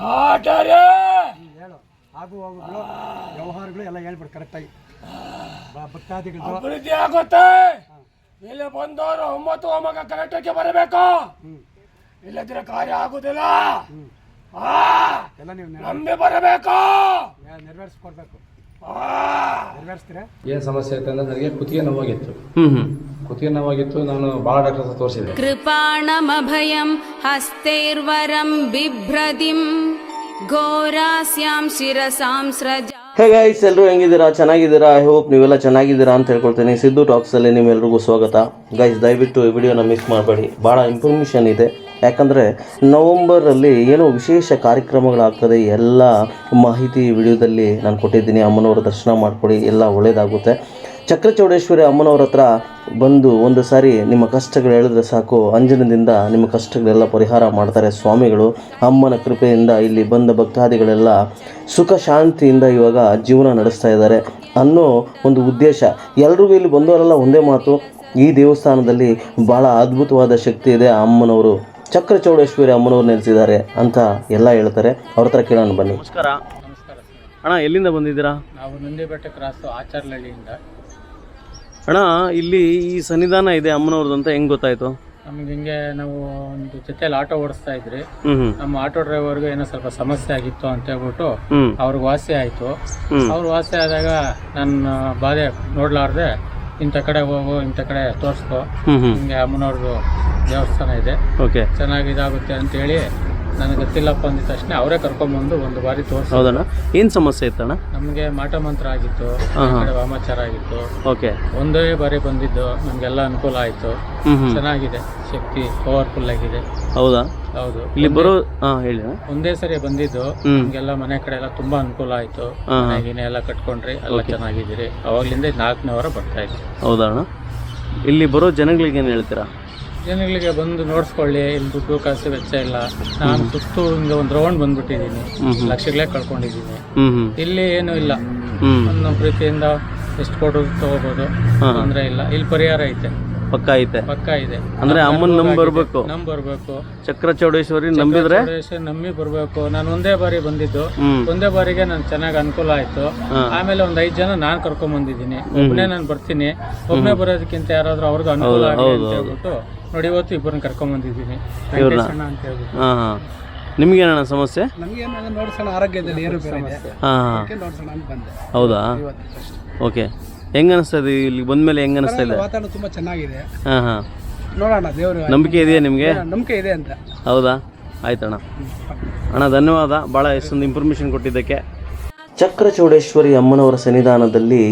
ಕಾಟರೆ! ಹೇಳು. ಆಗು ಹೋಗುಗಳು ವ್ಯವಹಾರಗಳು ಎಲ್ಲ ಹೇಳ್ಬಿಡು ಕರೆಕ್ಟಾಗಿ ಭಕ್ತಾದಿಗಳು ಅಭಿವೃದ್ಧಿ ಆಗುತ್ತೆ. ಮೇಲೆ ಬಂದವರು ಒಂಬತ್ತು ಒಮ್ಮಗ ಕರೆಕ್ಟಾಗಿ ಬರಬೇಕು. ಇಲ್ಲದ್ರೆ ಕಾರ್ಯ ಆಗುದಿಲ್ಲ. ಎಲ್ಲ ನೀವು ನಂಬಿ ಬರಬೇಕು. ನೆರವೇರಿಸ್ಕೊಡ್ಬೇಕು. ನೆರವೇರಿಸ್ತೀರಾ? ಏನು ಸಮಸ್ಯೆ ಆಯ್ತಂದ್ರೆ ನನಗೆ ಕುತ್ತಿಗೆ ನೋವಾಗಿತ್ತು. ಕುತ್ತಿಗೆ ನೋವಾಗಿತ್ತು ನಾನು ಭಾಳ ಡಾಕ್ಟರ್ ತೋರಿಸಿದೆ. ಕೃಪಾಣಮಭಯಂ ಹಸ್ತೈರ್ವರಂ ಬಿಭ್ರದಿಂ. ಗೋರಾಸ್ಯಾಂ ಶಿರಸಾಂ ಸ್ರಜ ಹೇ ಗೈಸ್ ಎಲ್ಲರೂ ಹೆಂಗಿದ್ದೀರಾ? ಚೆನ್ನಾಗಿದ್ದೀರಾ? ಐ ಹೋಪ್ ನೀವೆಲ್ಲ ಚೆನ್ನಾಗಿದ್ದೀರಾ ಅಂತ ಹೇಳ್ಕೊಳ್ತೀನಿ. ಸಿದ್ದು ಟಾಕ್ಸಲ್ಲಿ ನಿಮ್ಮೆಲ್ರಿಗೂ ಸ್ವಾಗತ. ಗೈಸ್ ದಯವಿಟ್ಟು ಈ ವಿಡಿಯೋನ ಮಿಸ್ ಮಾಡಬೇಡಿ. ಭಾಳ ಇನ್ಫಾರ್ಮೇಷನ್ ಇದೆ. ಯಾಕಂದರೆ ನವಂಬರಲ್ಲಿ ಏನು ವಿಶೇಷ ಕಾರ್ಯಕ್ರಮಗಳಾಗ್ತದೆ. ಎಲ್ಲ ಮಾಹಿತಿ ವಿಡಿಯೋದಲ್ಲಿ ನಾನು ಕೊಟ್ಟಿದ್ದೀನಿ. ಅಮ್ಮನವರ ದರ್ಶನ ಮಾಡಿಕೊಡಿ. ಎಲ್ಲ ಒಳ್ಳೆಯದಾಗುತ್ತೆ ಚಕ್ರಚೌಡೇಶ್ವರಿ ಅಮ್ಮನವ್ರ ಹತ್ರ ಬಂದು ಒಂದು ಸಾರಿ ನಿಮ್ಮ ಕಷ್ಟಗಳು ಹೇಳಿದ್ರೆ ಸಾಕು. ಅಂಜನದಿಂದ ನಿಮ್ಮ ಕಷ್ಟಗಳೆಲ್ಲ ಪರಿಹಾರ ಮಾಡ್ತಾರೆ ಸ್ವಾಮಿಗಳು. ಅಮ್ಮನ ಕೃಪೆಯಿಂದ ಇಲ್ಲಿ ಬಂದ ಭಕ್ತಾದಿಗಳೆಲ್ಲ ಸುಖ ಶಾಂತಿಯಿಂದ ಇವಾಗ ಜೀವನ ನಡೆಸ್ತಾ ಇದ್ದಾರೆ ಅನ್ನೋ ಒಂದು ಉದ್ದೇಶ. ಎಲ್ರಿಗೂ ಇಲ್ಲಿ ಬಂದವರೆಲ್ಲ ಒಂದೇ ಮಾತು. ಈ ದೇವಸ್ಥಾನದಲ್ಲಿ ಭಾಳ ಅದ್ಭುತವಾದ ಶಕ್ತಿ ಇದೆ ಆ ಅಮ್ಮನವರು. ಚಕ್ರಚೌಡೇಶ್ವರಿ ಅಮ್ಮನವ್ರು ನೆಲೆಸಿದ್ದಾರೆ ಅಂತ ಎಲ್ಲ ಹೇಳ್ತಾರೆ. ಅವ್ರ ಹತ್ರ ಕೇಳೋಣ ಬನ್ನಿ. ನಮಸ್ಕಾರ. ಅಣ್ಣ ಎಲ್ಲಿಂದ ಬಂದಿದ್ದೀರಾ? ನಾವು ನಂದಿಬೆಟ್ಟ ಕ್ರಾಸು ಆಚಾರ್ಲಹಳ್ಳಿಯಿಂದ ಅಣ್ಣ ಇಲ್ಲಿ ಈ ಸನ್ನಿಧಾನ ಇದೆ ಅಮ್ಮನವ್ರದ್ದು ಅಂತ ಹೆಂಗ್ ಗೊತ್ತಾಯ್ತು? ನಮ್ಗೆ ಹಿಂಗೆ ನಾವು ಒಂದು ಜೊತೆಲಿ ಆಟೋ ಓಡಿಸ್ತಾ ಇದ್ರಿ. ನಮ್ಮ ಆಟೋ ಡ್ರೈವರ್ಗೆ ಏನೋ ಸ್ವಲ್ಪ ಸಮಸ್ಯೆ ಆಗಿತ್ತು ಅಂತ ಹೇಳ್ಬಿಟ್ಟು ಅವ್ರಿಗೆ ವಾಸಿ ಆಯಿತು. ಅವ್ರ ವಾಸಿ ಆದಾಗ ನನ್ನ ಬಾಧೆ ನೋಡ್ಲಾರ್ದೆ ಇಂಥ ಕಡೆ ಹೋಗು ಇಂಥ ಕಡೆ ತೋರಿಸ್ಕೊ. ಹಿಂಗೆ ಅಮ್ಮನವ್ರದ್ದು ದೇವಸ್ಥಾನ ಇದೆ. ಓಕೆ. ಚೆನ್ನಾಗಿ ಇದಾಗುತ್ತೆ ಅಂತೇಳಿ ನನಗೆ ಗೊತ್ತಿಲ್ಲಪ್ಪ ಅಂದಿದ ತಕ್ಷಣ ಅವರೇ ಕರ್ಕೊಂಬಂದು ಒಂದು ಬಾರಿ ತೋರಿಸಿ ಹೌದಣ್ಣ? ಏನ್ ಸಮಸ್ಯೆ ಇತ್ತಣ್ಣ? ನಮಗೆ ಮಾಟ ಮಂತ್ರ ಆಗಿತ್ತು ಕಡೆ ವಾಮಾಚಾರ ಆಗಿತ್ತು. ಓಕೆ. ಒಂದೇ ಬಾರಿ ಬಂದಿದ್ದು ನಮಗೆಲ್ಲ ಅನುಕೂಲ ಆಯಿತು. ಚೆನ್ನಾಗಿದೆ ಶಕ್ತಿ ಪವರ್ಫುಲ್ ಆಗಿದೆ. ಹೌದಾ? ಹೌದು. ಇಲ್ಲಿ ಬರೋ ಹಾ ಹೇಳಿ. ಒಂದೇ ಸರಿ ಬಂದಿದ್ದು ನಮಗೆಲ್ಲ ಮನೆ ಕಡೆ ಎಲ್ಲ ತುಂಬಾ ಅನುಕೂಲ ಆಯ್ತು. ಮನೆಗಿನೇ ಎಲ್ಲ ಕಟ್ಕೊಂಡ್ರಿ ಎಲ್ಲ ಚೆನ್ನಾಗಿದ್ದೀರಿ. ಅವಾಗ್ಲಿಂದ ನಾಲ್ಕನೇ ವಾರ ಬರ್ತಾ ಇದ್ವಿ ಹೌದಾ ಅಣ್ಣ? ಇಲ್ಲಿ ಬರೋ ಜನಗಳಿಗೆ ಏನು ಹೇಳ್ತೀರಾ? ಜನಗಳಿಗೆ ಬಂದು ನೋಡ್ಸ್ಕೊಳ್ಳಿ ಇಲ್ಲಿ ದುಡ್ಡು ಕಾಸು ವೆಚ್ಚ ಇಲ್ಲ. ನಾನು ಸುತ್ತು ಹಿಂಗೆ ಒಂದು ರೌಂಡ್ ಬಂದ್ಬಿಟ್ಟಿದ್ದೀನಿ. ಲಕ್ಷಗಳೇ ಕಳ್ಕೊಂಡಿದ್ದೀನಿ. ಇಲ್ಲಿ ಏನೂ ಇಲ್ಲ. ಒಂದು ನಮ್ಮ ಪ್ರೀತಿಯಿಂದ ಎಷ್ಟು ಕೊಡೋದು ತಗೋಬೋದು. ತೊಂದರೆ ಇಲ್ಲ. ಇಲ್ಲಿ ಪರಿಹಾರ ಐತೆ. ಪಕ್ಕ ಐತೆ. ಪಕ್ಕ ಇದೆ. ಅಂದ್ರೆ ಅಮ್ಮನ್ ನಂಬ್ ಬರ್ಬೇಕು ನಮ್ ಬರ್ಬೇಕು. ಚಕ್ರ ಚೌಡೇಶ್ವರಿ ನಂಬಿದ್ರೆ? ಚೌಡೇಶ್ವರಿ ನಂಬಿ ಬರ್ಬೇಕು. ನಾನು ಒಂದೇ ಬಾರಿ ಬಂದಿದ್ದು. ಹ್ಮ್. ಒಂದೇ ಬಾರಿಗೆ ನನ್ ಚೆನ್ನಾಗಿ ಅನುಕೂಲ ಆಯ್ತು. ಆಮೇಲೆ ಒಂದ್ ಐದ್ ಜನ ನಾನ್ ಕರ್ಕೊಂಡ್ ಬಂದಿದ್ದೀನಿ. ಒಬ್ಬನೇ ನಾನು ಬರ್ತೀನಿ. ಒಬ್ಬನೇ ಬರೋದಕ್ಕಿಂತ ಯಾರಾದ್ರೂ ಅವ್ರಿಗೂ ಅನುಕೂಲ ಆಗಲಿ ಅಂತ ಹೇಳ್ಬಿಟ್ಟು ನೋಡಿ ಇವತ್ತು ಇಬ್ಬರನ್ನ ಕರ್ಕೊಂಡ್ ಬಂದಿದ್ದೀನಿ. ಅಂತ ಹೇಳ್ಬಿಟ್ಟು. ಹಾ ಹಾ. ನಿಮ್ಗೇನಣ್ಣ ಸಮಸ್ಯೆ? ನೋಡ್ಸೋಣ ಆರೋಗ್ಯದಲ್ಲಿ ಏರುಪೇರು ಇದೆ. ಹಾ ಹಾ. ಅದಕ್ಕೆ ನೋಡ್ಸೋಣ ಅಂತ ಬಂದೆ. ಹೌದಾ? ಓಕೆ. ಹೆಂಗ್ ಅನಿಸ್ತದೆ ಇದೆ ಇಲ್ಲಿ ಬಂದ್ಮೇಲೆ ಹೆಂಗ್ ಅನಿಸ್ತಾ ಇದೆ? ವಾತಾವರಣ ತುಂಬ ಚೆನ್ನಾಗಿದೆ. ಹಾ ಹಾ. ನೋಡೋಣ ದೇವರು ನಂಬಿಕೆ ಇದೆಯಾ ನಿಮಗೆ? ನಂಬಿಕೆ ಇದೆ ಅಂತ. ಹೌದಾ? ಆಯ್ತಣ್ಣ ಅಣ್ಣ. ಧನ್ಯವಾದ. ಭಾಳ ಎಷ್ಟೊಂದು ಇನ್ಫಾರ್ಮೇಷನ್ ಕೊಟ್ಟಿದ್ದಕ್ಕೆ. ಚಕ್ರಚೌಡೇಶ್ವರಿ ಅಮ್ಮನವರ ಸನ್ನಿಧಾನದಲ್ಲಿ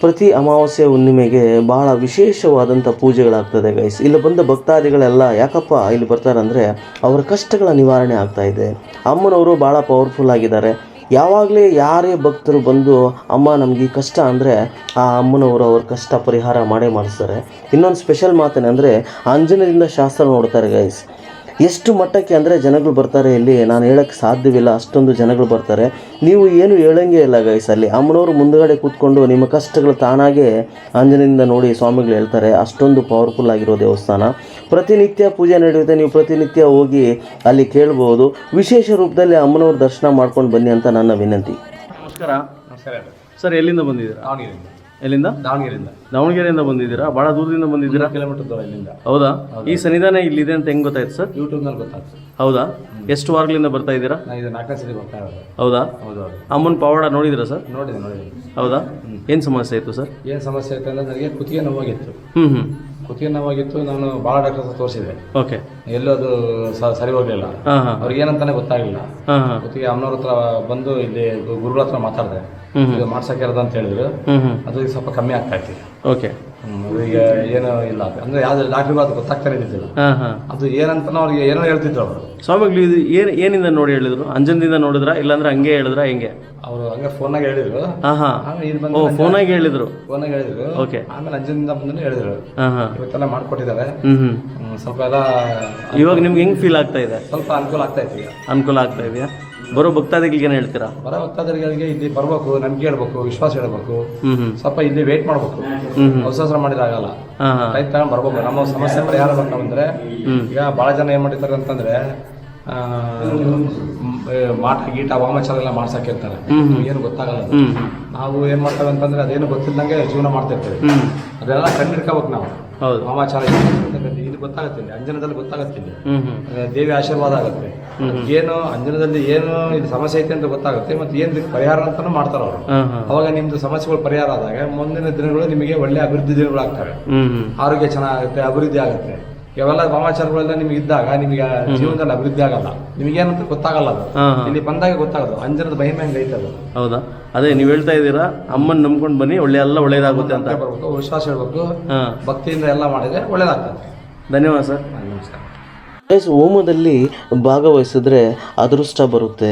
ಪ್ರತಿ ಅಮಾವಾಸ್ಯೆ ಹುಣ್ಣಿಮೆಗೆ ಬಹಳ ವಿಶೇಷವಾದಂಥ ಪೂಜೆಗಳಾಗ್ತದೆ ಗೈಸ್ ಇಲ್ಲಿ ಬಂದ ಭಕ್ತಾದಿಗಳೆಲ್ಲ ಯಾಕಪ್ಪ ಇಲ್ಲಿ ಬರ್ತಾರಂದರೆ ಅವರ ಕಷ್ಟಗಳ ನಿವಾರಣೆ ಆಗ್ತಾ ಇದೆ. ಅಮ್ಮನವರು ಭಾಳ ಪವರ್ಫುಲ್ ಆಗಿದ್ದಾರೆ. ಯಾವಾಗಲೇ ಯಾರೇ ಭಕ್ತರು ಬಂದು, ಅಮ್ಮ, ನಮಗೆ ಕಷ್ಟ ಅಂದರೆ ಆ ಅಮ್ಮನವರು ಅವ್ರ ಕಷ್ಟ ಪರಿಹಾರ ಮಾಡೇ ಮಾಡಿಸ್ತಾರೆ. ಇನ್ನೊಂದು ಸ್ಪೆಷಲ್ ಮಾತೇನೆಂದರೆ, ಅಂಜನದಿಂದ ಶಾಸ್ತ್ರ ನೋಡ್ತಾರೆ ಗೈಸ್ ಎಷ್ಟು ಮಟ್ಟಕ್ಕೆ ಅಂದರೆ ಜನಗಳು ಬರ್ತಾರೆ ಇಲ್ಲಿ? ನಾನು ಹೇಳಕ್ಕೆ ಸಾಧ್ಯವಿಲ್ಲ. ಅಷ್ಟೊಂದು ಜನಗಳು ಬರ್ತಾರೆ. ನೀವು ಏನು ಹೇಳಂಗೆ ಇಲ್ಲ ಗೈಸ್ ಅಲ್ಲಿ ಅಮ್ಮನವರು ಮುಂದಗಡೆ ಕೂತ್ಕೊಂಡು ನಿಮ್ಮ ಕಷ್ಟಗಳು ತಾನಾಗೆ ಅಂಜನಿಂದ ನೋಡಿ ಸ್ವಾಮಿಗಳು ಹೇಳ್ತಾರೆ. ಅಷ್ಟೊಂದು ಪವರ್ಫುಲ್ ಆಗಿರೋ ದೇವಸ್ಥಾನ. ಪ್ರತಿನಿತ್ಯ ಪೂಜೆ ನಡೆಯುತ್ತೆ. ನೀವು ಪ್ರತಿನಿತ್ಯ ಹೋಗಿ ಅಲ್ಲಿ ಕೇಳ್ಬೋದು. ವಿಶೇಷ ರೂಪದಲ್ಲಿ ಅಮ್ಮನವ್ರ ದರ್ಶನ ಮಾಡ್ಕೊಂಡು ಬನ್ನಿ ಅಂತ ನನ್ನ ವಿನಂತಿ. ನಮಸ್ಕಾರ. ನಮಸ್ಕಾರ ಸರ್ ಎಲ್ಲಿಂದ ಬಂದಿದ್ದೀರಾ? ಎಲ್ಲಿಂದ? ದಾವಣಗೆರೆಯಿಂದ. ದಾವಣಗೆರೆಯಿಂದ ಬಂದಿದ್ದೀರಾ? ಭಾಳ ದೂರದಿಂದ ಬಂದಿದ್ದೀರಾ? ಕಿಲೋಮೀಟರ್ ದೂರ ಇಲ್ಲಿಂದ. ಹೌದಾ? ಈ ಸನ್ನಿಧಾನ ಇಲ್ಲಿದೆ ಅಂತ ಹೆಂಗ್ ಗೊತ್ತಾಯ್ತು ಸರ್? ಯೂಟ್ಯೂಬ್ನಲ್ಲಿ ಗೊತ್ತಾಗ್ತದೆ ಹೌದಾ? ಎಷ್ಟು ವಾರಗಳಿಂದ ಬರ್ತಾ ಇದ್ದೀರಾ? ನಾನು ಇದು ನಾಲ್ಕನೇ ಸರಿ ಬರ್ತಾ ಇರೋದು. ಹೌದಾ? ಹೌದು ಹೌದು. ಅಮ್ಮನ ಪವಾಡ ನೋಡಿದ್ರಾ ಸರ್? ನೋಡಿದೆ ನೋಡಿದೆ. ಹೌದಾ? ಏನು ಸಮಸ್ಯೆ ಇತ್ತು ಸರ್? ಏನು ಸಮಸ್ಯೆ ಆಯ್ತು ಅಂದ್ರೆ ನನಗೆ ಕುತ್ತಿಗೆ ನೋವಾಗಿತ್ತು. ಹ್ಞೂ ಹ್ಞೂ ಕುತ್ತಿಗೆ ನೋವಾಗಿತ್ತು ನಾನು ಭಾಳ ಡಾಕ್ಟರ್ ಹತ್ರ ತೋರಿಸಿದೆ ಓಕೆ. ಎಲ್ಲೂ ಅದು ಸ- ಸರಿ ಹೋಗಲಿಲ್ಲ. ಹಾಂ ಹಾಂ. ಅವ್ರಿಗೆ ಏನಂತಾನೆ ಗೊತ್ತಾಗಲಿಲ್ಲ. ಹಾಂ ಹಾಂ. ಕುತ್ತಿಗೆ ಅಮ್ಮನವ್ರ ಹತ್ರ ಬಂದು ಇಲ್ಲಿ ಗು- ಗುರುಗಳ ಹತ್ರ ಮಾತಾಡಿದೆ. ಇದು ಮಾಡ್ಸಕ್ಕೆ ಇರೋದು ಅಂತ ಹೇಳಿದ್ರು. ಅದು ಈಗ ಸ್ವಲ್ಪ ಕಮ್ಮಿ ಆಗ್ತಾ ಇತ್ತು. ಓಕೆ. ಈಗ ಏನೋ ಇಲ್ಲ. ಅದು. ಅಂದ್ರೆ ಯಾವ್ದು ಡಾಕ್ಟರ್ ಅದು ಗೊತ್ತಾಗ್ತಾನೆ ಇದ್ದಿಲ್ಲ ಅದು ಏನಂತ ಅವ್ರಿಗೆ ಏನೋ ಹೇಳ್ತಿದ್ರು ಅವರು. ಸ್ವಾಮಿಗಳು ಇದು ಏನು ಏನಿಂದ ನೋಡಿ ಹೇಳಿದ್ರು? ಅಂಜನದಿಂದ ನೋಡಿದ್ರ? ಇಲ್ಲಾಂದ್ರೆ ಹಂಗೆ ಹೇಳಿದ್ರ? ಹೆಂಗೆ? ಅವರು ಹಂಗೆ ಫೋನಾಗ ಹೇಳಿದ್ರು. ಓ ಫೋನಾಗಿ ಹೇಳಿದ್ರು? ಫೋನಾಗ ಹೇಳಿದ್ರು. ಓಕೆ. ಆಮೇಲೆ ಅಂಜನಿಂದ ಬಂದು ಹೇಳಿದ್ರು. ಇವತ್ತೆಲ್ಲ ಮಾಡ್ಕೊಟ್ಟಿದ್ದಾರೆ. ಸ್ವಲ್ಪ ಎಲ್ಲ ಇವಾಗ ನಿಮ್ಗೆ ಹೆಂಗ್ ಫೀಲ್ ಆಗ್ತಾ ಇದೆ? ಸ್ವಲ್ಪ ಅನುಕೂಲ ಆಗ್ತಾ ಇತ್ತು ಈಗ. ಅನುಕೂಲ ಆಗ್ತಾ ಇದೆಯಾ? ಬರೋ ಭಕ್ತಾದಿಗಳಿಗೆ ಏನು ಹೇಳ್ತೀರಾ? ಬರೋ ಭಕ್ತಾದಿಗಳಿಗೆ ಇಲ್ಲಿ ಬರ್ಬೇಕು ನಂಬಿಕೆ ಹೇಳ್ಬೇಕು ವಿಶ್ವಾಸ ಹೇಳ್ಬೇಕು. ಸ್ವಲ್ಪ ಇಲ್ಲಿ ವೇಟ್ ಮಾಡ್ಬೇಕು. ಹೊಸ ಹ್ಮ್. ಅವಸರ ಮಾಡಿದ್ರೆ ಆಗಲ್ಲ. ರೈತ ಬರ್ಬೇಕು. ನಮ್ಮ ಸಮಸ್ಯೆ ಪರಿಹಾರ ಬರ್ತಾವಂದ್ರೆ ಈಗ ಬಹಳ ಜನ ಏನ್ ಮಾಡಿರ್ತಾರೆ ಅಂತಂದ್ರೆ ಮಾಟ ಗೀಟ ವಾಮಾಚಾರ ಎಲ್ಲ ಮಾಡ್ಸಕ್ಕೆ ಇರ್ತಾರೆ ಏನು ಗೊತ್ತಾಗಲ್ಲ ನಾವು ಏನ್ ಮಾಡ್ತೇವೆ ಅಂತಂದ್ರೆ ಅದೇನು ಗೊತ್ತಿಲ್ಲದಂಗೆ ಜೀವನ ಮಾಡ್ತಿರ್ತೇವೆ. ಅದೆಲ್ಲ ಕಂಡಿಡ್ಕೋಬೇಕು ನಾವು. ಹೌದು. ವಾಮಾಚಾರ ಇದು. ಗೊತ್ತಾಗತ್ತೆ ಅಂಜನದಲ್ಲಿ ಗೊತ್ತಾಗತ್ತೆ ದೇವಿ ಆಶೀರ್ವಾದ ಆಗುತ್ತೆ. ಏನು ಅಂಜನದಲ್ಲಿ ಏನು ಇದು ಸಮಸ್ಯೆ ಐತೆ ಅಂತ ಗೊತ್ತಾಗುತ್ತೆ ಮತ್ತೆ ಏನು ಇದಕ್ಕೆ ಪರಿಹಾರ ಅಂತಾನು ಮಾಡ್ತಾರೆ ಅವರು. ಅವಾಗ ನಿಮ್ದು ಸಮಸ್ಯೆಗಳು ಪರಿಹಾರ ಆದಾಗ ಮುಂದಿನ ದಿನಗಳು ನಿಮಗೆ ಒಳ್ಳೆ ಅಭಿವೃದ್ಧಿ ದಿನಗಳಾಗ್ತವೆ ಹ್ಮ್ ಹ್ಮ್. ಆರೋಗ್ಯ ಚೆನ್ನಾಗುತ್ತೆ ಅಭಿವೃದ್ಧಿ ಆಗುತ್ತೆ. ಇವೆಲ್ಲ ವಾಮಾಚಾರಗಳೆಲ್ಲ ನಿಮ್ಗೆ ಇದ್ದಾಗ ನಿಮಗೆ ಜೀವನದಲ್ಲಿ ಅಭಿವೃದ್ಧಿ ಆಗಲ್ಲ. ನಿಮಗೇನಂತ ಗೊತ್ತಾಗಲ್ಲ ಅದು. ಇಲ್ಲಿ ಬಂದಾಗ ಗೊತ್ತಾಗೋದು. ಅಂಜನದ ಮಹಿಮೆ ಹಂಗೆ ಐತೆ ಅದು. ಹೌದಾ? ಅದೇ ನೀವು ಹೇಳ್ತಾ ಇದ್ದೀರಾ ಅಮ್ಮನ್ ನಂಬ್ಕೊಂಡು ಬನ್ನಿ ಒಳ್ಳೆ ಎಲ್ಲ ಒಳ್ಳೇದಾಗುತ್ತೆ ಅಂತ. ಬರ್ಬೇಕು ವಿಶ್ವಾಸ ಹೇಳ್ಬೇಕು. ಭಕ್ತಿಯಿಂದ ಎಲ್ಲ ಮಾಡಿದ್ರೆ ಒಳ್ಳೇದಾಗ್ತದೆ. ಧನ್ಯವಾದ ಸರ್. ನಮಸ್ಕಾರ. ಗೈಸ್ ಹೋಮದಲ್ಲಿ ಭಾಗವಹಿಸಿದ್ರೆ ಅದೃಷ್ಟ ಬರುತ್ತೆ.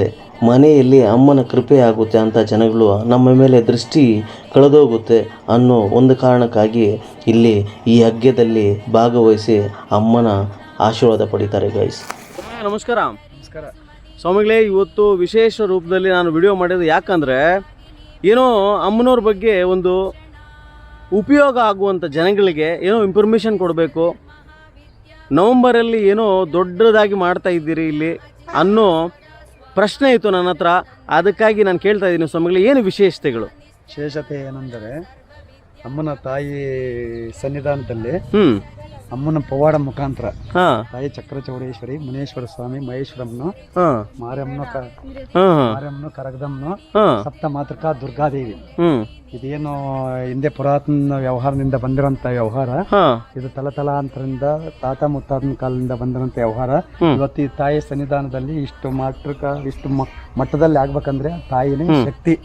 ಮನೆಯಲ್ಲಿ ಅಮ್ಮನ ಕೃಪೆ ಆಗುತ್ತೆ ಅಂತ ಜನಗಳು ನಮ್ಮ ಮೇಲೆ ದೃಷ್ಟಿ ಕಳೆದೋಗುತ್ತೆ ಅನ್ನೋ ಒಂದು ಕಾರಣಕ್ಕಾಗಿ ಇಲ್ಲಿ ಈ ಯಜ್ಞದಲ್ಲಿ ಭಾಗವಹಿಸಿ ಅಮ್ಮನ ಆಶೀರ್ವಾದ ಪಡಿತಾರೆ ಗೈಸ್ ನಮಸ್ಕಾರ. ನಮಸ್ಕಾರ. ಸ್ವಾಮಿಗಳೇ ಇವತ್ತು ವಿಶೇಷ ರೂಪದಲ್ಲಿ ನಾನು ವಿಡಿಯೋ ಮಾಡಿದ್ದು ಯಾಕಂದರೆ ಏನೋ ಅಮ್ಮನವ್ರ ಬಗ್ಗೆ ಒಂದು ಉಪಯೋಗ ಆಗುವಂಥ ಜನಗಳಿಗೆ ಏನೋ ಇನ್ಫಾರ್ಮೇಷನ್ ಕೊಡಬೇಕು. ನವಂಬರಲ್ಲಿ ಏನೋ ದೊಡ್ಡದಾಗಿ ಮಾಡ್ತಾ ಇದ್ದೀರಿ ಇಲ್ಲಿ ಅನ್ನೋ ಪ್ರಶ್ನೆ ಇತ್ತು ನನ್ನ ಹತ್ರ. ಅದಕ್ಕಾಗಿ ನಾನು ಕೇಳ್ತಾ ಇದ್ದೀನಿ ಸ್ವಾಮಿಗಳು, ಏನು ವಿಶೇಷತೆಗಳು? ವಿಶೇಷತೆ ಏನೆಂದರೆ ಅಮ್ಮನ ತಾಯಿ ಸನ್ನಿಧಾನದಲ್ಲಿ ಅಮ್ಮನ ಪವಾಡ ಮುಖಾಂತರ ತಾಯಿ ತಾಯಿ ಚಕ್ರಚೌಡೇಶ್ವರಿ ಮುನೇಶ್ವರ ಸ್ವಾಮಿ ಮಹೇಶ್ವರಮ್ಮ ಹಾಂ. ಮಾರಮ್ಮನು ಕ ಹಾಂ ಹಾಂ. ಮಾರಮ್ಮನು ಕರಗದಮ್ಮನು ಹಾಂ. ಸಪ್ತ ಮಾತೃಕಾ ದುರ್ಗಾದೇವಿ. ಇದೇನು ಹಿಂದೆ ಪುರಾತನ ವ್ಯವಹಾರದಿಂದ ಬಂದಿರುವಂತ ವ್ಯವಹಾರ. ಹಾಂ. ಇದು ತಲತಲಾಂತರದಿಂದ ತಾತ ಮುತ್ತಾತನ ಕಾಲದಿಂದ ಬಂದಿರೋಂಥ ವ್ಯವಹಾರ. ಹ್ಮ್. ಇವತ್ತು ಈ ತಾಯಿ ಸನ್ನಿಧಾನದಲ್ಲಿ ಇಷ್ಟು ಮಾತೃಕ ಇಷ್ಟು ಮ- ಮಟ್ಟದಲ್ಲಿ ಆಗ್ಬೇಕಂದ್ರೆ ತಾಯಿನೇ ಶಕ್ತಿ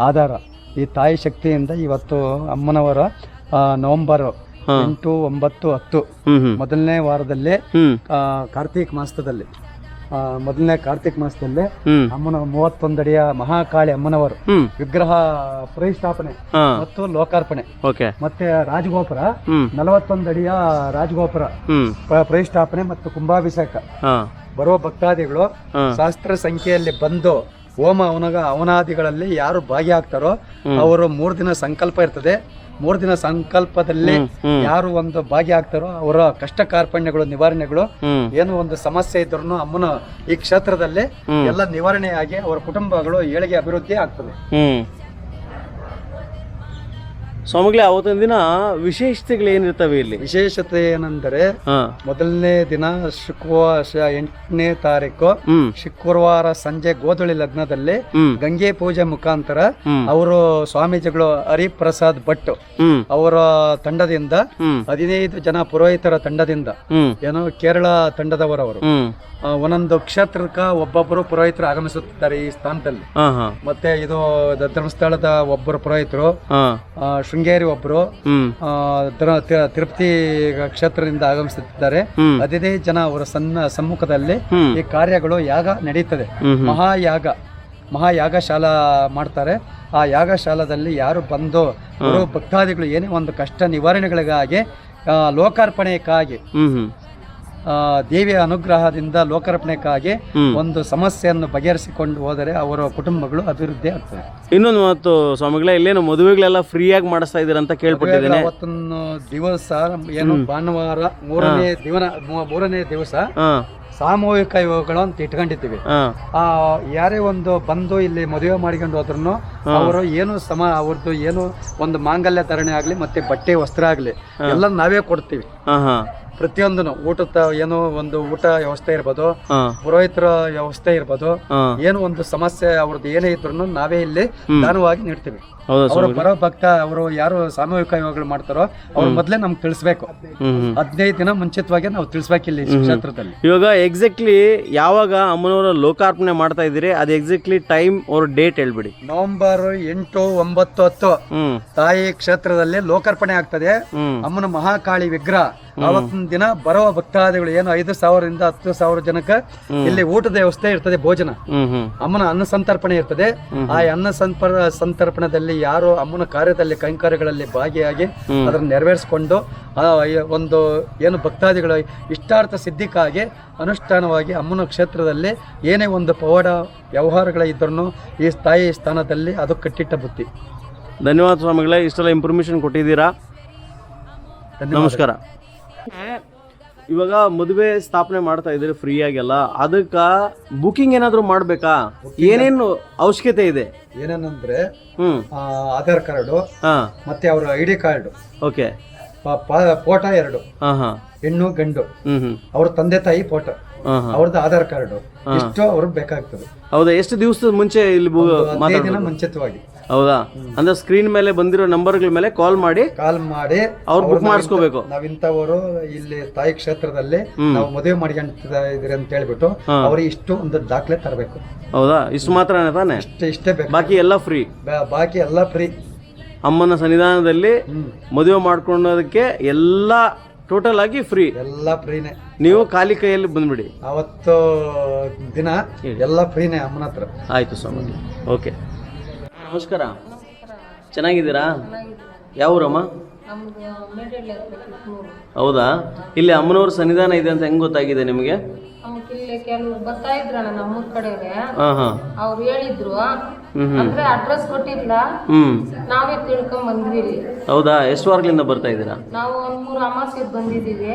ಆಧಾರ. ಈ ತಾಯಿ ಶಕ್ತಿಯಿಂದ ಇವತ್ತು ಅಮ್ಮನವರ ನವೆಂಬರ್ ಎಂಟು ಒಂಬತ್ತು ಹತ್ತು ಮೊದಲನೇ ವಾರದಲ್ಲಿ ಕಾರ್ತಿಕ ಮಾಸದಲ್ಲಿ ಮೊದಲನೇ ಕಾರ್ತೀಕ ಮಾಸದಲ್ಲಿ ಅಮ್ಮನ ಮೂವತ್ತೊಂದಡಿಯ ಮಹಾಕಾಳಿ ಅಮ್ಮನವರು ವಿಗ್ರಹ ಪ್ರತಿಷ್ಠಾಪನೆ ಮತ್ತು ಲೋಕಾರ್ಪಣೆ. ಮತ್ತೆ ರಾಜಗೋಪುರ ನಲವತ್ತೊಂದಡಿಯ ರಾಜಗೋಪುರ ಪ್ರತಿಷ್ಠಾಪನೆ ಮತ್ತು ಕುಂಭಾಭಿಷೇಕ. ಬರುವ ಭಕ್ತಾದಿಗಳು ಶಾಸ್ತ್ರ ಸಂಖ್ಯೆಯಲ್ಲಿ ಬಂದು ಹೋಮ ಅವನಗ ಅವನಾದಿಗಳಲ್ಲಿ ಯಾರು ಭಾಗಿಯಾಗ್ತಾರೋ ಅವರು ಮೂರು ದಿನ ಸಂಕಲ್ಪ ಇರ್ತದೆ. ಮೂರು ದಿನ ಸಂಕಲ್ಪದಲ್ಲಿ ಯಾರು ಒಂದು ಭಾಗಿಯಾಗ್ತಾರೋ ಅವರ ಕಷ್ಟ ಕಾರ್ಪಣ್ಯಗಳು ನಿವಾರಣೆಗಳು ಏನು ಒಂದು ಸಮಸ್ಯೆ ಇದ್ರೂ ಅಮ್ಮನ ಈ ಕ್ಷೇತ್ರದಲ್ಲಿ ಎಲ್ಲ ನಿವಾರಣೆಯಾಗಿ ಅವರ ಕುಟುಂಬಗಳು ಏಳಿಗೆ ಅಭಿವೃದ್ಧಿ ಆಗ್ತದೆ. ಸ್ವಾಮಿಗಳೇ ಅವತ್ತಿನ ದಿನ ವಿಶೇಷತೆಗಳು ಏನಿರ್ತವೆ ಇಲ್ಲಿ? ವಿಶೇಷತೆ ಏನಂದರೆ ಮೊದಲನೇ ದಿನ ಶುಕ್ರವಾರ ಎಂಟನೇ ತಾರೀಕು ಶುಕ್ರವಾರ ಸಂಜೆ ಗೋಧುಳಿ ಲಗ್ನದಲ್ಲಿ. ಗಂಗೆ ಪೂಜೆ ಮುಖಾಂತರ ಅವರು ಸ್ವಾಮೀಜಿಗಳು ಹರಿಪ್ರಸಾದ್ ಭಟ್ ಅವರ ತಂಡದಿಂದ ಹದಿನೈದು ಜನ ಪುರೋಹಿತರ ತಂಡದಿಂದ ಏನೋ ಕೇರಳ ತಂಡದವರವರು ಒಂದೊಂದು ಕ್ಷೇತ್ರಕ್ಕ ಒಬ್ಬೊಬ್ಬರು ಪುರೋಹಿತರು ಆಗಮಿಸುತ್ತಿದ್ದಾರೆ ಈ ಸ್ಥಾನದಲ್ಲಿ. ಮತ್ತೆ ಇದು ಧರ್ಮಸ್ಥಳದ ಒಬ್ಬರು ಪುರೋಹಿತರು ಶೃಂಗೇರಿ ಆ, ದ್ರ- ತಿ- ತಿರುಪತಿ ಕ್ಷೇತ್ರದಿಂದ ಆಗಮಿಸುತ್ತಿದ್ದಾರೆ. ಅದೇ ಹದಿನೈದು ಜನ ಅವರ ಸಣ್ಣ ಸಮ್ಮುಖದಲ್ಲಿ ಈ ಕಾರ್ಯಗಳು ಯಾಗ ನಡೀತದೆ. ಮಹಾಯಾಗ. ಮಹಾಯಾಗ ಶಾಲಾ ಮಾಡ್ತಾರೆ. ಆ ಯಾಗಶಾಲದಲ್ಲಿ ಯಾರು ಬಂದು ಭಕ್ತಾದಿಗಳು ಏನೇ ಒಂದು ಕಷ್ಟ ನಿವಾರಣೆಗಳಿಗಾಗಿ ಆ, ಲೋಕಾರ್ಪಣೆಗಾಗಿ ದೇವಿಯ ಅನುಗ್ರಹದಿಂದ ಲೋಕಾರ್ಪಣೆಗಾಗಿ ಒಂದು ಸಮಸ್ಯೆಯನ್ನು ಬಗೆಹರಿಸಿಕೊಂಡು ಹೋದರೆ ಅವರ ಕುಟುಂಬಗಳು ಅಭಿವೃದ್ಧಿ ಆಗ್ತದೆ ಇನ್ನೊಂದು ಮತ್ತು ಸ್ವಾಮಿಗಳೇ ಇಲ್ಲೇನು ಮದುವೆಗಳೆಲ್ಲ ಫ್ರೀಯಾಗಿ ಮಾಡಿಸ್ತಾ ಇದ್ದೀರಾ ಅಂತ ಕೇಳ್ಪಟ್ಟಿದ್ದೀನಿ. ಅವತ್ತೊಂದು ದಿವಸ ಏನು ಭಾನುವಾರ ಮೂರನೇ ದಿವನ ಮೂರನೇ ದಿವಸ ಸಾಮೂಹಿಕ ಯೋಗಗಳು ಅಂತ ಇಟ್ಕೊಂಡಿದ್ದೀವಿ. ಆ ಯಾರೇ ಒಂದು ಬಂದು ಇಲ್ಲಿ ಮದುವೆ ಮಾಡಿಕೊಂಡು ಹೋದ್ರು ಅವರು ಏನು ಸಮ ಅವ್ರದ್ದು ಏನು ಒಂದು ಮಾಂಗಲ್ಯ ಧರಣೆ ಆಗ್ಲಿ ಮತ್ತೆ ಬಟ್ಟೆ ವಸ್ತ್ರ ಆಗ್ಲಿ ಎಲ್ಲ ನಾವೇ ಕೊಡ್ತೀವಿ. ಪ್ರತಿಯೊಂದನ್ನು ಊಟದ ಏನೋ ಒಂದು ಊಟ ವ್ಯವಸ್ಥೆ ಇರ್ಬೋದು ಪುರೋಹಿತರ ವ್ಯವಸ್ಥೆ ಇರ್ಬೋದು ಏನು ಒಂದು ಸಮಸ್ಯೆ ಅವ್ರದ್ದು ಏನೇ ಇದ್ರು ನಾವೇ ಇಲ್ಲಿ ದಾನವಾಗಿ ನೀಡ್ತೀವಿ. ಅವರು ಬರೋ ಭಕ್ತ ಅವರು ಯಾರು ಸಾಮೂಹಿಕ ಯೋಗಗಳು ಮಾಡ್ತಾರೋ ಅವ್ರು ಮೊದಲೇ ನಮ್ಗೆ ತಿಳಿಸ್ಬೇಕು. ಹದಿನೈದು ದಿನ ಮುಂಚಿತವಾಗಿ ನಾವು ತಿಳಿಸ್ಬೇಕಿಲ್ಲ ಇಲ್ಲಿ ಕ್ಷೇತ್ರದಲ್ಲಿ ಇವಾಗ ಎಕ್ಸಾಕ್ಟ್ಲಿ ಯಾವಾಗ ಅಮ್ಮನವರ ಲೋಕಾರ್ಪಣೆ ಮಾಡ್ತಾ ಇದ್ದೀರಿ ಅದು ಎಕ್ಸಾಕ್ಟ್ಲಿ ಟೈಮ್ ಅವ್ರ ಡೇಟ್ ಹೇಳ್ಬಿಡಿ. ನವೆಂಬರ್ ಎಂಟು ಒಂಬತ್ತು ಹತ್ತು ತಾಯಿ ಕ್ಷೇತ್ರದಲ್ಲಿ ಲೋಕಾರ್ಪಣೆ ಆಗ್ತದೆ. ಅಮ್ಮನ ಮಹಾಕಾಳಿ ವಿಗ್ರಹ. ಅವತ್ತಿನ ದಿನ ಬರುವ ಭಕ್ತಾದಿಗಳು ಏನು ಐದು ಸಾವಿರದಿಂದ ಹತ್ತು ಸಾವಿರ ಜನಕ್ಕೆ ಇಲ್ಲಿ ಊಟದ ವ್ಯವಸ್ಥೆ ಇರ್ತದೆ ಭೋಜನ. ಅಮ್ಮನ ಅನ್ನ ಸಂತರ್ಪಣೆ ಇರ್ತದೆ. ಆ ಅನ್ನ ಸಂತರ್ಪಣದಲ್ಲಿ ಯಾರು ಅಮ್ಮನ ಕಾರ್ಯದಲ್ಲಿ ಕೈಂಕಾರ್ಯಗಳಲ್ಲಿ ಭಾಗಿಯಾಗಿ ಅದನ್ನು ನೆರವೇರಿಸಿಕೊಂಡು ಒಂದು ಏನು ಭಕ್ತಾದಿಗಳ ಇಷ್ಟಾರ್ಥ ಸಿದ್ಧಿಕ್ಕಾಗಿ ಅನುಷ್ಠಾನವಾಗಿ ಅಮ್ಮನ ಕ್ಷೇತ್ರದಲ್ಲಿ ಏನೇ ಒಂದು ಪವಾಡ ವ್ಯವಹಾರಗಳ ಇದ್ರೂ ಈ ತಾಯಿ ಸ್ಥಾನದಲ್ಲಿ ಅದು ಕಟ್ಟಿಟ್ಟ ಬುತ್ತಿ. ಧನ್ಯವಾದ ಸ್ವಾಮಿಗಳೇ ಇಷ್ಟೆಲ್ಲ ಇನ್ಫಾರ್ಮೇಷನ್ ಕೊಟ್ಟಿದ್ದೀರಾ? ನಮಸ್ಕಾರ. ಇವಾಗ ಮದುವೆ ಸ್ಥಾಪನೆ ಮಾಡ್ತಾ ಇದ್ರೆ ಫ್ರೀ ಆಗೆಲ್ಲ. ಅದಕ್ಕ ಬುಕಿಂಗ್ ಏನಾದ್ರು ಮಾಡ್ಬೇಕಾ? ಏನೇನು ಅವಶ್ಯಕತೆ ಇದೆ? ಏನೇನಂದ್ರೆ ಹ್ಮ್. ಆ, ಆಧಾರ್ ಕಾರ್ಡು ಹಾ. ಮತ್ತೆ ಅವರ I D card okay. Photo ಎರಡು ಹಾ ಹಾ. ಹೆಣ್ಣು ಗಂಡು ಹ್ಮ್ ಹ್ಮ್. ಅವ್ರ ತಂದೆ ತಾಯಿ ಫೋಟೋ ಹಾ ಹಾ. ಅವ್ರದ್ದು ಆಧಾರ್ ಕಾರ್ಡು ಇಷ್ಟು ಅವ್ರಿಗೆ ಬೇಕಾಗ್ತದೆ. ಹೌದಾ? ಎಷ್ಟು ದಿವಸದ ಮುಂಚೆ ಇಲ್ಲಿ ಬು- ಹದಿನೈದು ದಿನ ಮುಂಚಿತವಾಗಿ. ಹೌದಾ? ಅಂದ್ರೆ ಸ್ಕ್ರೀನ್ ಮೇಲೆ ಬಂದಿರೋ ನಂಬರ್ಗಳ ಮೇಲೆ ಕಾಲ್ ಮಾಡಿ ಕಾಲ್ ಮಾಡಿ ಅವ್ರು ಬುಕ್ ಅವ್ರನ್ನ ಮಾಡಿಸ್ಕೋಬೇಕು. ನಾವಿಂಥವರು ಇಲ್ಲಿ ತಾಯಿ ಕ್ಷೇತ್ರದಲ್ಲಿ ನಾವು ಮದುವೆ ಮಾಡ್ಕೊಂತ ಇದ್ರಿ ಅಂತ ಹೇಳ್ಬಿಟ್ಟು ಅವ್ರಿಗೆ ಇಷ್ಟು ಒಂದು ದಾಖಲೆ ತರಬೇಕು. ಹೌದಾ? ಇಷ್ಟು ಮಾತ್ರ ತಾನೆ? ಇಷ್ಟೇ ಇಷ್ಟೇ ಬೇಕು. ಬಾಕಿ ಎಲ್ಲ ಫ್ರೀ ಬಾ- ಬಾಕಿ ಎಲ್ಲ ಫ್ರೀ ಅಮ್ಮನ ಸನ್ನಿಧಾನದಲ್ಲಿ ಮದುವೆ ಮಾಡ್ಕೊಳ್ಳೋದಕ್ಕೆ ಎಲ್ಲ ಟೋಟಲ್ ಆಗಿ ಫ್ರೀ ಎಲ್ಲ ಫ್ರೀನೇ ನೀವು ಖಾಲಿ ಕೈಯಲ್ಲಿ ಬಂದ್ಬಿಡಿ. ಅವತ್ತು ದಿನ ಎಲ್ಲ ಫ್ರೀನೇ ಅಮ್ಮನ ಹತ್ರ. ಆಯ್ತು ಸ್ವಾಮಿ ಓಕೆ. ನಮಸ್ಕಾರ. ಚೆನ್ನಾಗಿದ್ದೀರಾ? ಯಾವ ಊರಮ್ಮ? ಹೌದಾ? ಇಲ್ಲಿ ಅಮ್ಮನವ್ರ ಸನ್ನಿಧಾನ ಇದೆ ಅಂತ ಹೆಂಗ್ ಗೊತ್ತಾಗಿದೆ ನಿಮಗೆ? ಕೆಲವ್ರು ಬರ್ತಾ ಇದ್ರಣ್ಣ ನಮ್ಮೂರ್ ಕಡೆಗೆ. ಅವ್ರು ಹೇಳಿದ್ರು. ಅಂದ್ರೆ ಅಡ್ರೆಸ್ ಕೊಟ್ಟಿಲ್ಲ ನಾವೇ ತಿಳ್ಕೊಂಡ್ ಬಂದ್ವಿ ಹೌದಾ? ಎಷ್ಟು ವಾರಗಳಿಂದ ಬರ್ತಾ ಇದ್ದೀರಾ? ನಾವು ಒಂದ್ ಮೂರು ಅಮಾಸ್ಯೆಗೆ ಬಂದಿದ್ದೀವಿ.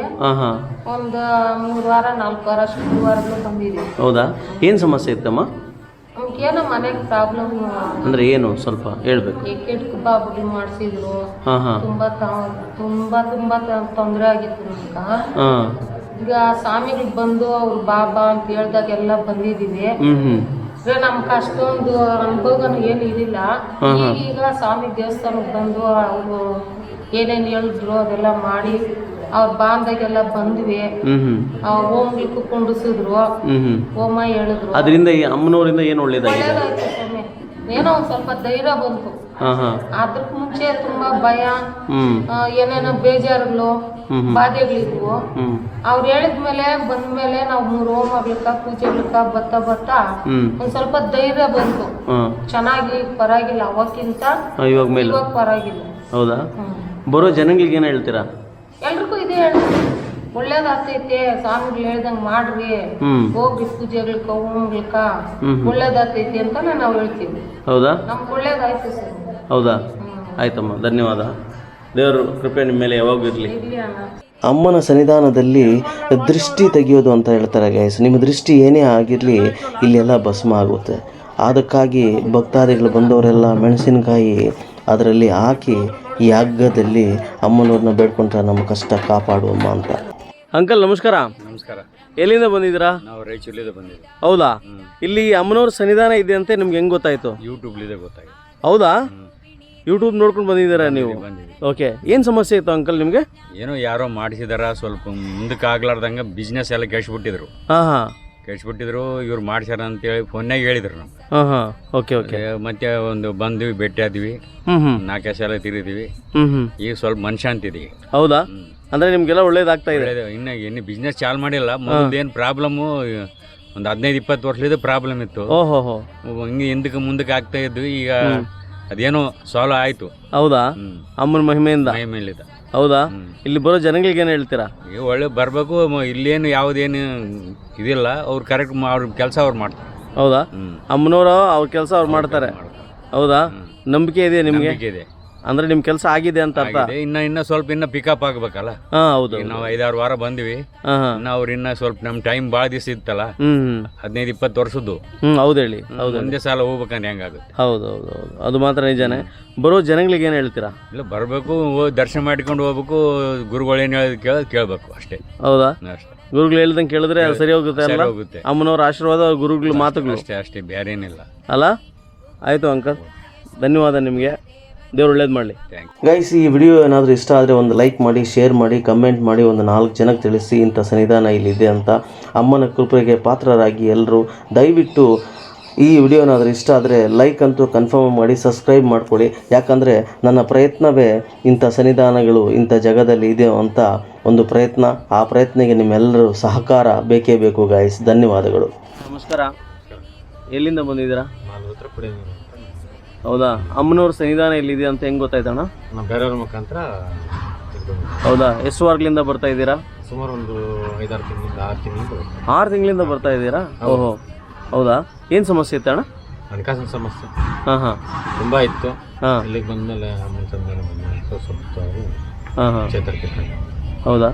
ಒಂದ್ ಮೂರ್ ವಾರ ನಾಲ್ಕು ವಾರ ಶುಕ್ರವಾರಗಳು ಬಂದಿದ್ದೀವಿ. ಹೌದಾ? ಏನು ಸಮಸ್ಯೆ ಇತ್ತಮ್ಮ? ಏನೋ ಮನೆಗೆ ಪ್ರಾಬ್ಲಮ್ ಅಂದ್ರೆ ಏನು ಸ್ವಲ್ಪ ಹೇಳ್ಬೇಕು? ಕೆಟ್ಟ ಬಾಬುಗಳು ಮಾಡಿಸಿದ್ರು. ಹಾ ಹಾ. ತುಂಬಾ ತ- ತುಂಬಾ ತುಂಬಾ ತೊಂದರೆ ಆಗಿತ್ತು ನಮ್ಗ. ಹಾ. ಈಗ ಸ್ವಾಮಿಗಳು ಬಂದು ಅವ್ರು ಬಾಬಾ ಅಂತ ಹೇಳ್ದಾಗೆಲ್ಲ ಬಂದಿದ್ದೀವಿ ಹ್ಮ್ ಹ್ಮ್. ಅಂದ್ರೆ ನಮ್ಗೆ ಅಷ್ಟೊಂದು ಅನುಭವನು ಏನು ಇದಿಲ್ಲ ಈಗ ಸ್ವಾಮಿ ದೇವಸ್ಥಾನಕ್ಕೆ ಬಂದು ಅವರು ಏನೇನು ಹೇಳಿದ್ರು ಅದೆಲ್ಲ ಮಾಡಿ ಅವ್ರ ಬಾಂದಾಗೆಲ್ಲ ಬಂದ್ವಿ. ಹ್ಮ್ ಹ್ಮ್. ಅವ್ರ ಹೋಮ್ಗಳು ಕುಂಡಿಸಿದ್ರು ಹ್ಮ್ ಹೋಮ. ಹೇಳಿದ್ರು. ಅದರಿಂದ ಅಮ್ಮನವರಿಂದ ಏನು ಒಳ್ಳೇದಾಗಿದೆ? ಏನೋ ಒಂದ್ ಸ್ವಲ್ಪ ಧೈರ್ಯ ಬಂತು. ಅದಕ್ಕೆ ಮುಂಚೆ ತುಂಬಾ ಭಯ ಏನೇನೋ ಬೇಜಾರುಗಳು ಬಾಧೆಗಳಿದ್ವು. ಅವ್ರು ಹೇಳಿದ್ಮೇಲೆ ಬಂದ್ಮೇಲೆ ನಾವು ಮೂರು ಪೂಜೆ ಪೂಜೆಗಳಕ್ಕ ಬತ್ತ ಬತ್ತ ಒಂದ್ ಸ್ವಲ್ಪ ಧೈರ್ಯ ಬಂತು. ಚೆನ್ನಾಗಿ ಪರವಾಗಿಲ್ಲ ಅವಕ್ಕಿಂತ ಇವಾಗ ಪರವಾಗಿಲ್ಲ. ಹೌದಾ? ಬರೋ ಜನಗಳಿಗೆ ಏನ್ ಹೇಳ್ತೀರಾ? ಒಳ್ಳೇದಾಗ್ತೈತೆ ಸ್ವಾಮಿಗಳು ಹೇಳ್ದಂಗ್ ಮಾಡ್ರಿ. ಹ್ಮ್. ಹೋಗ್ರಿ ಪೂಜೆಗಳ್ಕ ಹೋಮಗಳ್ಕ. ಹ್ಮ್. ಒಳ್ಳೇದಾಗ್ತೈತಿ ಅಂತ ನಾವು ಹೇಳ್ತೀವಿ. ಹೌದಾ? ನಮ್ಗೆ ಒಳ್ಳೇದಾಯ್ತು ಸರ್. ಹೌದಾ? ಆಯ್ತಮ್ಮ ಧನ್ಯವಾದ. ದೇವರು ಕೃಪೆ ನಿಮ್ಮ ಮೇಲೆ ಯಾವಾಗ ಇರಲಿ. ಇರ್ಲಿ ಅಣ್ಣ. ಅಮ್ಮನ ಸನ್ನಿಧಾನದಲ್ಲಿ ದೃಷ್ಟಿ ತೆಗೆಯೋದು ಅಂತ ಹೇಳ್ತಾರೆ ಗೈಸ್ ನಿಮ್ಮ ದೃಷ್ಟಿ ಏನೇ ಆಗಿರಲಿ ಇಲ್ಲೆಲ್ಲ ಭಸ್ಮ ಆಗುತ್ತೆ. ಅದಕ್ಕಾಗಿ ಭಕ್ತಾದಿಗಳು ಬಂದವರೆಲ್ಲ ಮೆಣಸಿನಕಾಯಿ ಅದರಲ್ಲಿ ಹಾಕಿ ಈ ಹಗ್ಗದಲ್ಲಿ ಅಮ್ಮನವ್ರನ್ನ ಬೇಡ್ಕೊಂಡ್ರೆ ನಮ್ಮ ಕಷ್ಟ ಕಾಪಾಡುವಮ್ಮ ಅಂತ. ಅಂಕಲ್ ನಮಸ್ಕಾರ. ನಮಸ್ಕಾರ. ಎಲ್ಲಿಂದ ಬಂದಿದ್ದೀರಾ? ನಾವು ರಾಯಚೂರ್ಲಿಂದ ಬಂದಿದ್ದೀವಿ. ಹೌದಾ? ಇಲ್ಲಿ ಅಮ್ಮನವ್ರ ಸನ್ನಿಧಾನ ಇದೆ ಅಂತ ನಿಮ್ಗೆ ಹೆಂಗ್ ಗೊತ್ತಾಯ್ತು? ಯೂಟ್ಯೂಬ್ಲಿದೆ ಗೊತ್ತಾಯ್ತು. ಹೌದಾ? ಯೂಟ್ಯೂಬ್ ನೋಡ್ಕೊಂಡು ಬಂದಿದ್ದೀರಾ ನೀವು? ಓಕೆ. ಏನು ಸಮಸ್ಯೆ ಇತ್ತು ಅಂಕಲ್ ನಿಮಗೆ? ಏನೋ ಯಾರೋ ಮಾಡಿಸಿದಾರ ಸ್ವಲ್ಪ ಮುಂದಕ್ಕೆ ಆಗ್ಲಾರ್ದಂಗೆ ಬಿಸ್ನೆಸ್ ಎಲ್ಲ ಕೆಡ್ಸ್ಬಿಟ್ಟಿದ್ರು. ಹಾಂ ಹಾಂ. ಕೆಡ್ಸ್ಬಿಟ್ಟಿದ್ರು ಇವ್ರು ಮಾಡ್ಸ್ಯಾರ ಅಂತೇಳಿ ಫೋನ್ಯಾಗ ಹೇಳಿದ್ರು ನಾವು ಹಾಂ ಹಾಂ. Okay okay. ಮತ್ತೆ ಒಂದು ಬಂದ್ವಿ ಭೇಟಿ ಆದ್ವಿ ಹ್ಞೂ ಹ್ಞೂ ನಾಲ್ಕು ಸಲ ತಿರಿದ್ವಿ ಹ್ಞೂ ಹ್ಞೂ ಈಗ ಸ್ವಲ್ಪ ಮನುಷ್ಯ ಅಂತಿದ್ದೀವಿ ಹೌದಾ? ಅಂದರೆ ನಿಮಗೆಲ್ಲ ಒಳ್ಳೇದಾಗ್ತಾ ಇದೆ. ಇನ್ನ ಇನ್ನು ಇನ್ನು ಬಿಸ್ನೆಸ್ ಚಾಲು ಮಾಡಿಲ್ಲ. ಏನು ಪ್ರಾಬ್ಲಮ್ಮು ಒಂದು ಹದಿನೈದು ಇಪ್ಪತ್ತು ವರ್ಷದ ಪ್ರಾಬ್ಲಮ್ ಇತ್ತು. ಓಹೋ ಹಿಂಗೆ ಹಿಂದಕ್ಕೆ ಮುಂದಕ್ಕೆ ಆಗ್ತಾ ಇದ್ದು ಈಗ ಅದೇನೋ ಸಾಲ್ವ್ ಆಯ್ತು. ಹೌದಾ? ಅಮ್ಮನ ಮಹಿಮೆಯಿಂದ? ಮಹಿಮೆಯಿಂದ ಹೌದಾ? ಇಲ್ಲಿ ಬರೋ ಜನಗಳಿಗೆ ಏನು ಹೇಳ್ತೀರಾ? ಈಗ ಒಳ್ಳೆ ಬರಬೇಕು. ಇಲ್ಲೇನು ಯಾವುದೇನು ಇದಿಲ್ಲ. ಅವ್ರು ಕರೆಕ್ಟ್ ಅವ್ರ ಕೆಲಸ ಅವ್ರು ಮಾಡ್ತಾರೆ. ಹೌದಾ. ಅಮ್ಮನವರು ಅವ್ರ ಕೆಲಸ ಅವ್ರು ಮಾಡ್ತಾರೆ. ಹೌದಾ? ನಂಬಿಕೆ ಇದೆ ನಿಮಗೆ? ಇದೆ. ಅಂದ್ರೆ ನಿಮ್ ಕೆಲಸ ಆಗಿದೆ ಅಂತ ಅರ್ಥ? ಆಗಿದೆ. ಇನ್ನ ಇನ್ನ ಸ್ವಲ್ಪ ಇನ್ನ ಪಿಕಪ್ ಆಗ್ಬೇಕಲ್ಲ? ಹಾಂ ಹೌದು. ಈಗ ನಾವು ಐದಾರು ವಾರ ಬಂದ್ವಿ. ಹಾ ಹಾಂ. ಇನ್ನ ಅವ್ರು ಇನ್ನ ಸ್ವಲ್ಪ ನಮ್ ಟೈಮ್ ಭಾಳ ದಿವಸ ಇತ್ತಲ್ಲ? ಹದಿನೈದು ಇಪ್ಪತ್ತು ವರ್ಷದ್ದು. ಹ್ಮ್ ಹೌದು ಹೇಳಿ ಹೌದು ಒಂದೇ ಸಾಲ ಹೋಗ್ಬೇಕಂದ್ರೆ ಹೆಂಗಾಗುತ್ತೆ? ಹೌದು ಹೌದು ಹೌದು. ಅದು ಮಾತ್ರ ನಿಜಾನೆ. ಬರೋ ಜನಗಳಿಗೆ ಏನು ಹೇಳ್ತೀರಾ? ಇಲ್ಲ ಬರಬೇಕು ದರ್ಶನ ಮಾಡ್ಕೊಂಡು ಹೋಗ್ಬೇಕು ಗುರುಗಳು ಏನು ಹೇಳೋದು ಕೇಳೋದು ಕೇಳಬೇಕು ಅಷ್ಟೇ. ಹೌದಾ? ಅಷ್ಟೇ. ಗುರುಗಳು ಹೇಳ್ದಂಗೆ ಕೇಳಿದ್ರೆ ಅದು ಸರಿ ಹೋಗುತ್ತೆ ಅಲ್ಲ ಹೋಗುತ್ತೆ. ಅಮ್ಮನವ್ರ ಆಶೀರ್ವಾದ ಗುರುಗಳ ಮಾತುಗಳು. ಅಷ್ಟೇ ಅಷ್ಟೇ ಬೇರೆ ಏನಿಲ್ಲ ಅಲ್ಲ? ಆಯಿತು ಅಂಕಲ್. ಧನ್ಯವಾದ ನಿಮಗೆ. ದೇವ್ರು ಒಳ್ಳೇದು ಮಾಡಲಿ. ಗೈಸ್ ಈ ವಿಡಿಯೋ ಏನಾದರೂ ಇಷ್ಟ ಆದರೆ ಒಂದು ಲೈಕ್ ಮಾಡಿ ಶೇರ್ ಮಾಡಿ ಕಮೆಂಟ್ ಮಾಡಿ ಒಂದು ನಾಲ್ಕು ಜನಕ್ಕೆ ತಿಳಿಸಿ ಇಂಥ ಸನ್ನಿಧಾನ ಇಲ್ಲಿದೆ ಅಂತ. ಅಮ್ಮನ ಕೃಪೆಗೆ ಪಾತ್ರರಾಗಿ ಎಲ್ಲರೂ ದಯವಿಟ್ಟು ಈ ವಿಡಿಯೋ ಏನಾದರೂ ಇಷ್ಟ ಆದರೆ ಲೈಕ್ ಅಂತೂ ಕನ್ಫರ್ಮ್ ಮಾಡಿ ಸಬ್ಸ್ಕ್ರೈಬ್ ಮಾಡಿಕೊಡಿ. ಯಾಕಂದರೆ ನನ್ನ ಪ್ರಯತ್ನವೇ ಇಂಥ ಸನ್ನಿಧಾನಗಳು ಇಂಥ ಜಗದಲ್ಲಿ ಇದೆ ಅಂತ ಒಂದು ಪ್ರಯತ್ನ. ಆ ಪ್ರಯತ್ನಕ್ಕೆ ನಿಮ್ಮೆಲ್ಲರೂ ಸಹಕಾರ ಬೇಕೇ ಬೇಕು ಗಾಯಸ್ ಧನ್ಯವಾದಗಳು. ನಮಸ್ಕಾರ. ಎಲ್ಲಿಂದ ಬಂದಿದ್ದೀರಾ? ಹೌದಾ? ಅಮ್ಮನವ್ರ ಸನ್ನಿಧಾನ ಎಲ್ಲಿದೆ ಅಂತ ಹೆಂಗೆ ಗೊತ್ತಾಯ್ತಣ್ಣ? ನಾವು ಬೇರೆಯವ್ರ ಮುಖಾಂತರ ಹೌದಾ? ಎಷ್ಟು ವಾರಗಳಿಂದ ಬರ್ತಾ ಇದ್ದೀರಾ? ಸುಮಾರು ಒಂದು ಐದಾರು ತಿಂಗಳಿಂದ ಆರು ತಿಂಗಳಿಂದ ಆರು ತಿಂಗಳಿಂದ ಬರ್ತಾ ಇದ್ದೀರಾ? ಓಹೋ. ಹೌದಾ? ಏನು ಸಮಸ್ಯೆ ಇತ್ತು ಅಣ್ಣ ಹಣಕಾಸಿನ ಸಮಸ್ಯೆ. ಹಾಂ ಹಾಂ. ತುಂಬ ಇತ್ತು. ಹಾಂ. ಇಲ್ಲಿಗೆ ಬಂದಮೇಲೆ ಅಮ್ಮನ ತಂದೆ ಬಂದಮೇಲೆ ಸ್ವಲ್ಪ ಹಾಂ ಹಾಂ. ಚೇತರಿಕೆ ಕಂಡು. ಹೌದಾ?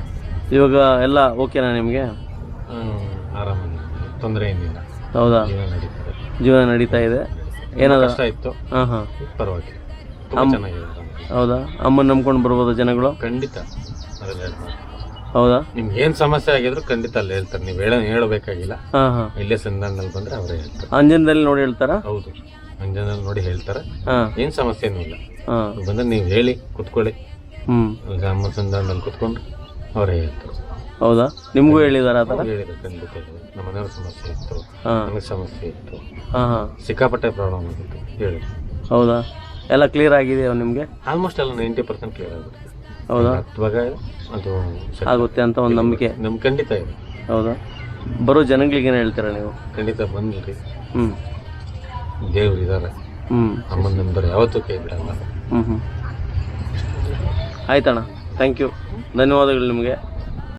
ಇವಾಗ ಎಲ್ಲ ಓಕೆನಾ ನಿಮಗೆ? ಆರಾಮ ತೊಂದರೆ ಏನಿಲ್ಲ ಹೌದಾ? ಜೀವನ ನಡೀತದೆ ಜೀವನ ನಡೀತಾ ಇದೆ. ಏನಾದ ಕಷ್ಟ ಇತ್ತು. ಹಾಂ ಹಾಂ. ಪರವಾಗಿಲ್ಲ. ತುಂಬ ಚೆನ್ನಾಗಿದೆ ಹೌದಾ? ಅಮ್ಮನ ನಂಬ್ಕೊಂಡು ಬರ್ಬೋದು ಜನಗಳು? ಖಂಡಿತ. ಅದ್ರಲ್ಲಿ ಎರಡು ಹೌದಾ? ನಿಮ್ಗೆ ಏನ್ ಸಮಸ್ಯೆ ಆಗಿದ್ರು ಖಂಡಿತ ಅಲ್ಲಿ ಹೇಳ್ತಾರೆ. ನೀವು ಹೇಳ ಹೇಳಬೇಕಾಗಿಲ್ಲ. ಹಾಂ ಹಾಂ. ಇಲ್ಲೇ ಸಂಧಾನದಲ್ಲಿ ಬಂದ್ರೆ ಅವರೇ ಹೇಳ್ತಾರೆ. ಅಂಜನದಲ್ಲಿ ನೋಡಿ ಹೇಳ್ತಾರಾ? ಹೌದು. ಅಂಜನಲ್ಲಿ ನೋಡಿ ಹೇಳ್ತಾರೆ. ಹಾಂ. ಏನ್ ಸಮಸ್ಯೆನೂ ಇಲ್ಲ. ಹಾಂ. ನೀವು ಬಂದ್ರೆ ನೀವು ಹೇಳಿ ಕುತ್ಕೊಳ್ಳಿ. ಹ್ಞೂ ಅಮ್ಮ ಸಂಧಾನದಲ್ಲಿ ಕುತ್ಕೊಂಡು ಅವರೇ ಹೇಳ್ತಾರೆ. ಹೌದಾ? ನಿಮಗೂ ಹೇಳಿದಾರ ಆ ಥರ? ಹೇಳಿದ್ರು ಖಂಡಿತ ಹೇಳಿದ್ರು. ನಮ್ಮ ಮನೆಯವ್ರ ಸಮಸ್ಯೆ ಇತ್ತು. ಹಾಂ. ನನಗೆ ಸಮಸ್ಯೆ ಇತ್ತು. ಹಾಂ ಹಾಂ. ಸಿಕ್ಕಾಪಟ್ಟೆ ಪ್ರಾಬ್ಲಮ್ ಆಗಿತ್ತು ಹೇಳಿ ಹೌದಾ? ಎಲ್ಲ ಕ್ಲಿಯರ್ ಆಗಿದೆಯಾ ನಿಮಗೆ? ಆಲ್ಮೋಸ್ಟ್ ಎಲ್ಲ ನೈಂಟಿ ಪರ್ಸೆಂಟ್ ಕ್ಲಿಯರ್ ಆಗುತ್ತೆ. ಹೌದಾ? ಇವಾಗ ಅದು ಸರಿ. ಆಗುತ್ತೆ ಅಂತ ಒಂದು ನಂಬಿಕೆ. ನಮ್ಗೆ ಖಂಡಿತ ಇದೆ. ಹೌದಾ? ಬರೋ ಜನಗಳಿಗೆ ಏನು ಹೇಳ್ತೀರಾ ನೀವು? ಖಂಡಿತ ಬಂದ್ರಿ ಹ್ಞೂ ದೇವ್ರು ಇದ್ದಾರೆ ಹ್ಞೂ ಅಮ್ಮನ ನಂಬರ್ ಯಾವತ್ತೂ ಕೈ ಬಿಡಲ್ಲ. ಹ್ಞೂ ಹ್ಞೂ ಆಯ್ತಣ್ಣ. ಥ್ಯಾಂಕ್ ಯು ಧನ್ಯವಾದಗಳು ನಿಮಗೆ.